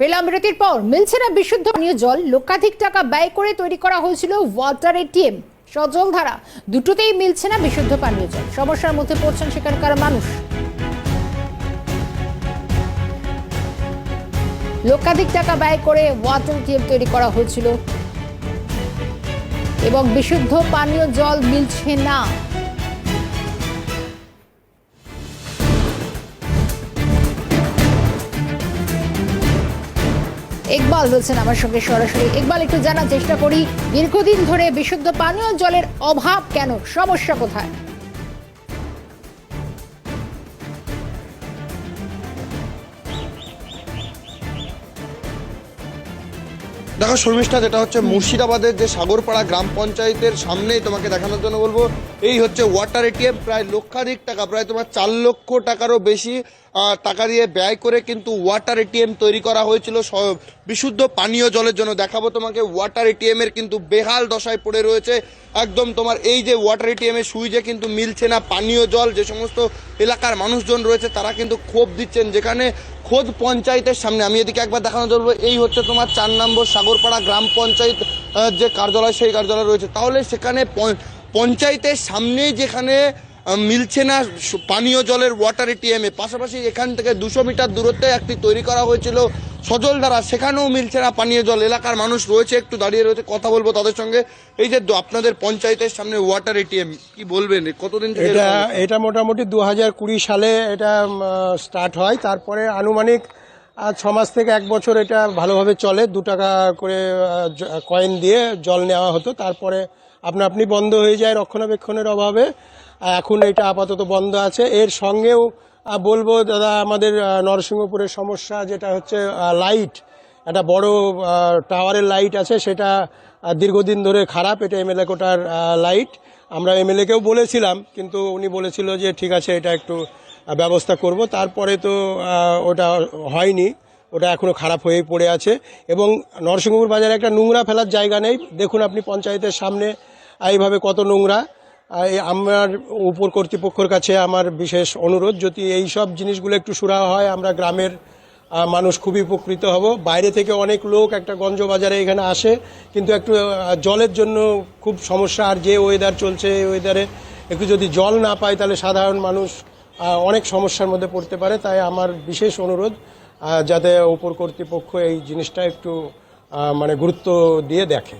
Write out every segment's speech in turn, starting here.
ফেলাম বিরতির পর মিলছে না বিশুদ্ধ পানীয় জল। লক্ষাধিক টাকা ব্যয় করে তৈরি করা হয়েছিল ওয়াটার এটিএম সজল ধারা, দুটোতেই মিলছে না বিশুদ্ধ পানীয় জল। সমস্যার মধ্যে পড়ছেন সেখানকার মানুষ। লক্ষাধিক টাকা ব্যয় করে ওয়াটার এটিএম তৈরি করা হয়েছিল। এবং বিশুদ্ধ পানীয় জল মিলছে না। ইকবাল বলছেন আমার সঙ্গে সরাসরি। ইকবাল, একটু জানার চেষ্টা করি, দীর্ঘদিন ধরে বিশুদ্ধ পানীয় জলের অভাব কেন? সমস্যা কোথায়? দেখো শর্মিষ্ঠা যেটা হচ্ছে মুর্শিদাবাদের যে সাগরপাড়া গ্রাম পঞ্চায়েতের সামনেই তোমাকে দেখানোর জন্য বলব এই হচ্ছে ওয়াটার এটিএম প্রায় লক্ষাধিক টাকা প্রায় তোমার চার লক্ষ টাকারও বেশি টাকা দিয়ে ব্যয় করে কিন্তু ওয়াটার এটিএম তৈরি করা হয়েছিল বিশুদ্ধ পানীয় জলের জন্য। দেখাবো তোমাকে ওয়াটার এটিএমের কিন্তু বেহাল দশায় পড়ে রয়েছে। একদম তোমার এই যে ওয়াটার এটিএম এর সুইচে কিন্তু মিলছে না পানীয় জল যে সমস্ত এলাকার মানুষজন রয়েছে তারা কিন্তু ক্ষোভ দিচ্ছেন যেখানে খোদ পঞ্চায়েতের সামনে। আমি এদিকে একবার দেখানো চলবো এই হচ্ছে তোমার চার নম্বর সাগরপাড়া গ্রাম পঞ্চায়েত যে কার্যালয়, সেই কার্যালয় রয়েছে। তাহলে সেখানে পঞ্চ- পঞ্চায়েতের সামনেই যেখানে মিলছে না। পানীয় জলের ওয়াটার এটিএম এ পাশাপাশি এখান থেকে দুশো মিটার দূরত্বে একটি তৈরি করা হয়েছিল। সজল দ্বারা সেখানেও মিলছে না পানীয় জল। এলাকার মানুষ রয়েছে একটু দাঁড়িয়ে রয়েছে কথা বলব তাদের সঙ্গে। এই যে আপনাদের পঞ্চায়েতের সামনে ওয়াটার এটিএম কি বলবেন? কতদিন থেকে এটা এটা মোটামুটি দু হাজার কুড়ি সালে এটা স্টার্ট হয়। তারপরে আনুমানিক আহ, ছ মাস থেকে এক বছর এটা ভালোভাবে চলে। দু টাকা করে কয়েন দিয়ে জল নেওয়া হতো। তারপরে আপনা আপনি বন্ধ হয়ে যায় রক্ষণাবেক্ষণের অভাবে। এখন এটা আপাতত বন্ধ আছে। এর সঙ্গেও বলব দাদা আমাদের নরসিংহপুরের সমস্যা যেটা হচ্ছে লাইট একটা বড় টাওয়ারের লাইট আছে। সেটা দীর্ঘদিন ধরে খারাপ। এটা এমএলএ কোটার লাইট আমরা এমএলএকেও বলেছিলাম কিন্তু উনি বলেছিল যে ঠিক আছে এটা একটু ব্যবস্থা করব। তারপরে তো ওটা হয়নি। ওটা এখনও খারাপ হয়েই পড়ে আছে। এবং নরসিংহপুর বাজারে একটা নোংরা ফেলার জায়গা নেই। দেখুন আপনি পঞ্চায়েতের সামনে, এইভাবে কত নোংরা। আমার উপর কর্তৃপক্ষের কাছে আমার বিশেষ অনুরোধ, যদি এই সব জিনিসগুলো একটু সুরাহা হয়, আমরা গ্রামের মানুষ খুবই উপকৃত হব। বাইরে থেকে অনেক লোক একটা গঞ্জ বাজারে এখানে আসে, কিন্তু একটু জলের জন্য খুব সমস্যা। আর যে ওয়েদার চলছে ওয়েদারে একটু যদি জল না পায়, তাহলে সাধারণ মানুষ অনেক সমস্যার মধ্যে পড়তে পারে, তাই আমার বিশেষ অনুরোধ যাতে উপর কর্তৃপক্ষ এই জিনিসটা একটু মানে গুরুত্ব দিয়ে দেখে।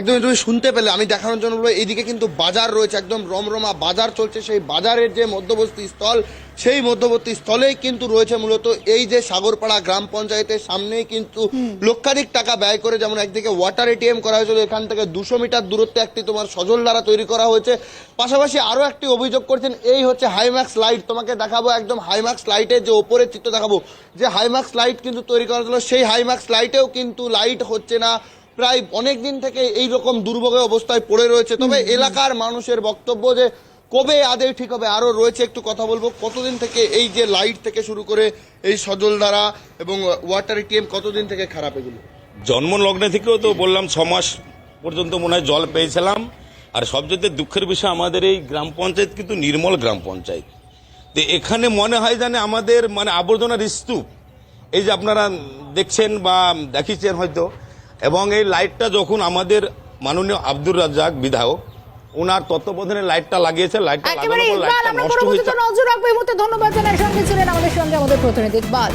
একদমই তুমি শুনতে পেলে আমি দেখানোর জন্য বলব এইদিকে কিন্তু বাজার রয়েছে একদম রমরমা বাজার চলছে সেই বাজারের যে মধ্যবর্তী স্থল সেই মধ্যবর্তী স্থলেই কিন্তু রয়েছে মূলত এই যে সাগরপাড়া গ্রাম পঞ্চায়েতের সামনেই কিন্তু লক্ষাধিক টাকা ব্যয় করে যেমন একদিকে ওয়াটার এটিএম করা হয়েছিল এখান থেকে দুশো মিটার দূরত্বে একটি তোমার সজল দ্বারা তৈরি করা হয়েছে। পাশাপাশি আরও একটি অভিযোগ করছেন এই হচ্ছে হাইম্যাক্স লাইট তোমাকে দেখাবো একদম হাইম্যাক্স লাইটের যে ওপরের চিত্র দেখাবো। যে হাইম্যাক্স লাইট কিন্তু তৈরি করা হয়েছিল সেই হাইম্যাক্স লাইটেও কিন্তু লাইট হচ্ছে না। প্রায় অনেক দিন থেকে এই রকম দুর্ভোগের অবস্থায় পড়ে রয়েছে। তবে এলাকার মানুষের বক্তব্য যে কবে আদৌ ঠিক হবে আরও রয়েছে একটু কথা বলব। কতদিন থেকে এই যে লাইট থেকে শুরু করে এই সজল দ্বারা এবং ওয়াটার এটিএম কতদিন থেকে খারাপ এগুলো? জন্ম লগ্নে থেকেও তো বললাম ছ মাস পর্যন্ত মনে হয় জল পেয়েছিলাম। আর সবচেয়ে দুঃখের বিষয় আমাদের এই গ্রাম পঞ্চায়েত কিন্তু নির্মল গ্রাম পঞ্চায়েত। তো এখানে মনে হয় জানে আমাদের মানে আবর্জনার স্তূপ। এই যে আপনারা দেখছেন বা দেখিয়েছেন হয়তো এবং এই লাইটটা যখন আমাদের মাননীয় আব্দুর রাজ্জাক বিধায়ক ওনার তত্ত্বাবধানে লাইটটা লাগিয়েছে লাইটটা লাগানোর পর লাইটটা নষ্ট হয়েছে। নজর রাখব এই মুহূর্তে। ধন্যবাদ জানাই সঙ্গে ছিলেন আমাদের সঙ্গে আমাদের প্রতিনিধি ইকবাল